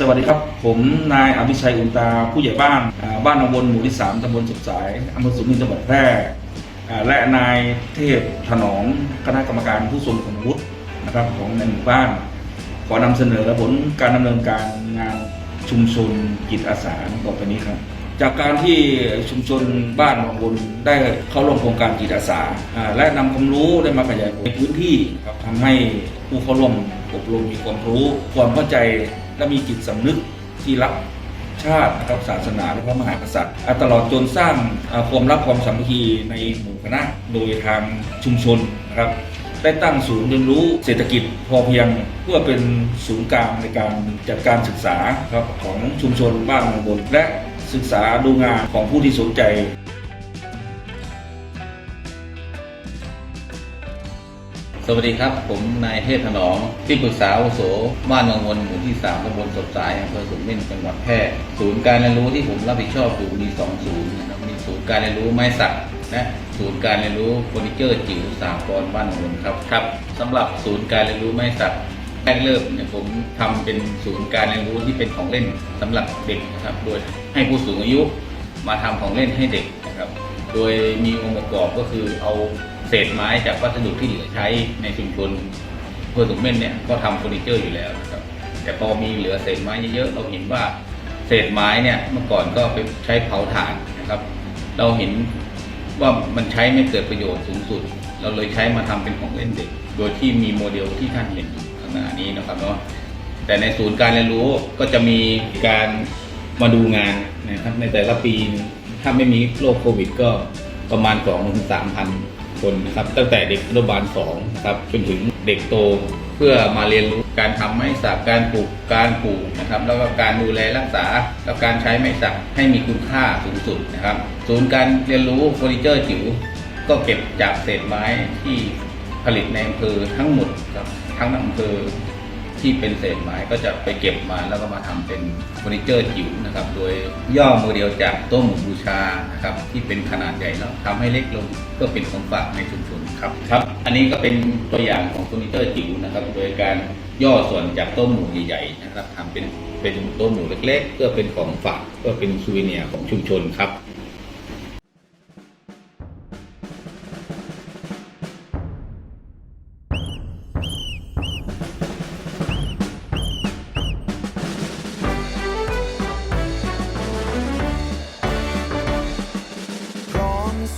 สวัสดีครับ ผมนายอภิชัยอุนตาผู้ใหญ่บ้านบ้านนวนหมู่ที่ 3ตำบลสุขสายอำเภอสุนินทร์จังหวัดแพร่และนายเทพถนอมคณะกรรมการผู้ทรงคุณวุฒินะครับของในหมู่บ้าน ขอนำเสนอผลการดำเนินการงานชุมชนจิตอาสาต่อไปนี้ครับจากการที่ชุมชนบ้านบางบนได้เข้าร่วมโครงการจิตอาสา และนำความรู้ได้มาขยายในพื้นที่ครับทำให้ผู้เข้าร่วมอบรมมีความรู้ความเข้าใจ และมีจิตสำนึกที่รักชาตินะครับศาสนาและพระมหากษัตริย์ตลอดจนสร้างความรักความสามัคคีในหมู่คณะโดยทางชุมชนนะครับ ได้ตั้งศูนย์เรียนรู้เศรษฐกิจพอเพียงเพื่อเป็นศูนย์กลางในการจัดการศึกษาครับของชุมชนบ้านบนและศึกษาดูงานของผู้ที่สนใจ สวัสดีครับ ผมนายเทพถนอมที่ปรึกษาอาวุโสบ้านเมืองวนหมู่ที่ 3ตำบลสดสายอำเภอสุนเม่นจังหวัดแพร่ศูนย์การเรียนรู้ที่ผมรับผิดชอบอยู่มีสองศูนย์นะครับมีศูนย์การเรียนรู้ไม้สักและศูนย์การเรียนรู้เฟอร์นิเจอร์จิ๋วสามกรบ้านเมืองวนครับครับสำหรับศูนย์การเรียนรู้ไม้สักแรกเริ่มเนี่ยผมทำเป็นศูนย์การเรียนรู้ที่เป็นของเล่นสำหรับเด็กนะครับโดยให้ผู้สูงอายุมาทำของเล่นให้เด็กนะครับ โดยมีองค์ประกอบก็คือเอา เศษไม้จากวัสดุที่เหลือใช้ในชุมชนเพื่อสุมเม่นเนี่ยก็ทำเฟอร์นิเจอร์อยู่แล้วนะครับแต่พอมีเหลือเศษไม้เยอะๆเราเห็นว่าเศษไม้เนี่ยเมื่อก่อนก็ไปใช้เผาถ่านนะครับ เราเห็นว่ามันใช้ไม่เกิดประโยชน์สูงสุด เราเลยใช้มาทำเป็นของเล่นเด็ก โดยที่มีโมเดลที่ท่านเห็นอยู่ข้างหน้านี้นะครับเนาะแต่ในศูนย์การเรียนรู้ก็จะมีการมาดูงานนะครับในแต่ละปีถ้าไม่มีโรคโควิด ก็ประมาณ2ถึง3,000 คนนะครับตั้งแต่เด็กอนุบาล2นะครับจนถึงเด็กโตเพื่อมาเรียนรู้การทำไม้สักการปลูกการปลูกนะครับ แล้วก็การดูแลรักษา แล้วการใช้ไม้สักให้มีคุณค่าสูงสุดนะครับ ศูนย์การเรียนรู้เฟอร์นิเจอร์จิ๋วก็เก็บจากเศษไม้ที่ผลิตในอำเภอทั้งหมดครับทั้งอำเภอ ที่เป็นเศษไม้ก็จะไปเก็บมาแล้วก็มาทำเป็นเฟอร์นิเจอร์จิ๋วนะครับ โดยย่อโมเดลจากโต๊ะหมู่บูชานะครับที่เป็นขนาดใหญ่แล้วทำให้เล็กลงเพื่อเป็นของฝากในชุมชนครับครับ อันนี้ก็เป็นตัวอย่างของเฟอร์นิเจอร์จิ๋วนะครับ โดยการย่อส่วนจากโต๊ะหมู่ใหญ่ๆนะครับทำเป็นเป็นโต๊ะหมู่เล็ก ๆ เพื่อเป็นของฝากเพื่อเป็นซูเวเนียร์ของชุมชนครับ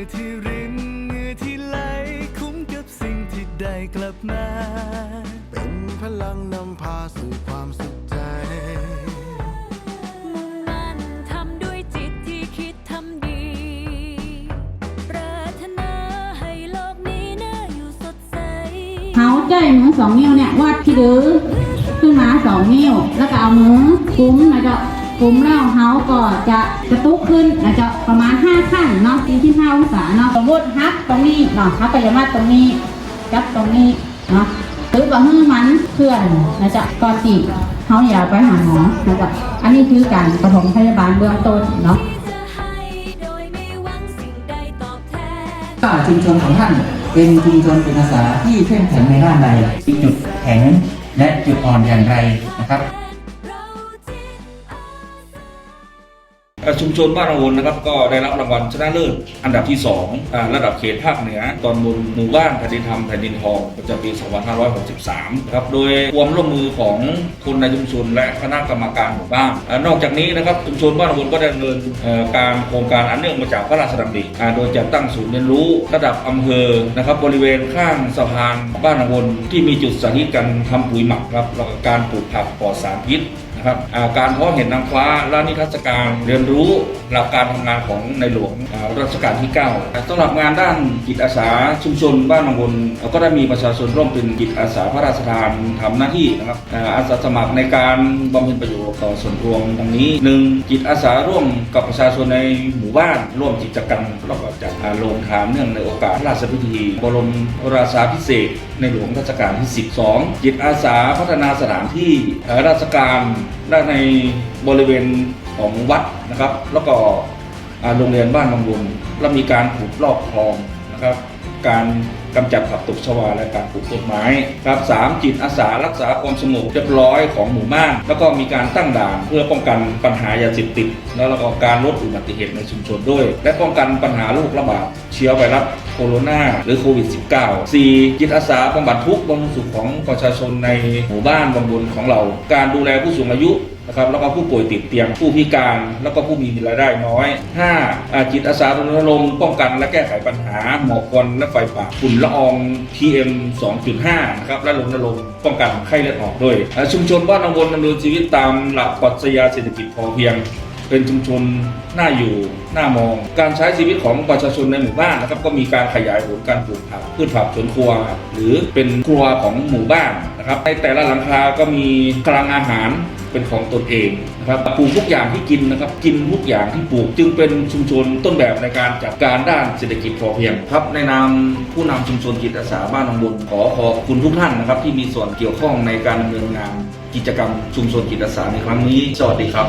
อที่รินเหงื่อที่ไหลคุ้มกับสิ่งที่ได้กลับมา เป็นพลังนำพาสู่ความสุขใจ มุ่งมั่นทำด้วยจิตที่คิดทำดี ปรารถนาให้โลกนี้น่าอยู่สดใสเท้าใจมือสองนิ้วเนี่ยวัดที่ดื้อขึ้นมาสองนิ้ว แล้วก็เอามือกุมนะเจ๊ะ กุมแล้วเท้าก็จะกระตุกขึ้นนะจะประมาณห้าขั้นเนาะสี่ที่ห้าองศาเนาะสมมติฮับตรงนี้เนาะฮับไปยามาตรงนี้จับตรงนี้เนาะหรือว่าให้มันเคลื่อนนะจ๊ะก่อนที่เขาอย่าไปหาหมอนะจ๊ะอันนี้คือการปฐมพยาบาลเบื้องต้นเนาะถ้าชุมชนของท่านเป็นชุมชนเป็นอาสาที่เข้มแข็งในด้านใดมีจุดแข็งและจุดอ่อนอย่างไรนะครับ ชุมชนบ้านรวนนะครับก็ได้รับรางวัลชนะเลิศอันดับที่2อ่าระดับเขตภาคเหนือ ตอนบนหมู่บ้านแผ่นดินธรรมแผ่นดินทองประจำปี 2563 ครับโดยความร่วมมือของคนในชุมชนและคณะกรรมการหมู่บ้านอนอกจากนี้นะครับชุมชนบ้านรวนก็ได้ดำเนินการโครงการอันเนื่องมาจากพระราชดำริโดยจัดตั้งศูนย์เรียนรู้ระดับอำเภอนะครับบริเวณข้างสะพานบ้านรวนที่มีจุดสาธิตการทำปุ๋ยหมักครับแล้วก็การปลูกผักปลอดสารพิษ นะครับการเพาะเห็นนางฟ้าและนิทรรศการเรียนรู้หลักการทำงานของในหลวงรัชกาลที่ 9สำหรับงานด้านจิตอาสาชุมชนบ้านบางบนก็ได้มีประชาชนร่วมเป็นจิตอาสาพระราชทานทำหน้าที่นะครับอาสาสมัครในการบำเพ็ญประโยชน์ต่อส่วนรวมดังนี้หนึ่งจิตอาสาร่วมกับประชาชนในหมู่บ้าน ร่วมกิจกรรมแล้วก็จัดอ่าโรงทานเนื่องในโอกาสพระราชพิธี บรมราชาพิเศษในหลวงรัชกาลที่ 12 จิตอาสาพัฒนาสถานที่ราชการและในบริเวณของวัดนะครับ แล้วก็โรงเรียนบ้านบางบุญและมีการขุดลอกคลองนะครับ การกำจัดผักตบชวาและการปลูกต้นไม้ครับสามจิตอาสารักษาความสงบเรียบร้อยของหมู่บ้านแล้วก็มีการตั้งด่านเพื่อป้องกันปัญหายาเสพติด แล้วก็การลดอุบัติเหตุในชุมชนด้วย และป้องกันปัญหาโรคระบาดเชื้อไวรัส โคโรนาหรือโควิด -19 4. จิตอาสาบำบัดทุกข์บำรุงสุขของประชาชนในหมู่บ้านบำบุญของเรา การดูแลผู้สูงอายุนะครับแล้วก็ผู้ป่วยติดเตียงผู้พิการ แล้วก็ผู้มีรายได้น้อย 5. อาจิตอาสารณรงค์ป้องกันและแก้ไขปัญหา หมอกควันและไฟป่าฝุ่นละออง PM 2.5 นะครับและรณรงค์ป้องกันไข้เลือดออกด้วย ชุมชนบ้านนำบนดำเนินชีวิตตามหลักปรัชญาเศรษฐกิจพอเพียง เป็นชุมชนน่าอยู่น่ามอง การใช้ชีวิตของประชาชนในหมู่บ้านนะครับก็มีการขยายผลการปลูกผักพืชผักสวนครัว หรือเป็นครัวของหมู่บ้านนะครับในแต่ละหลังคาก็มีคลังอาหารเป็นของตนเองนะครับปลูกทุกอย่างที่กินนะครับ กินทุกอย่างที่ปลูกจึงเป็นชุมชนต้นแบบในการจัดการด้านเศรษฐกิจพอเพียงครับในนามผู้นำชุมชนจิตอาสาบ้านนองบุญขอขอบคุณทุกท่านนะครับ ที่มีส่วนเกี่ยวข้องในการดำเนินงานกิจกรรมชุมชนจิตอาสาในครั้งนี้สวัสดีครับ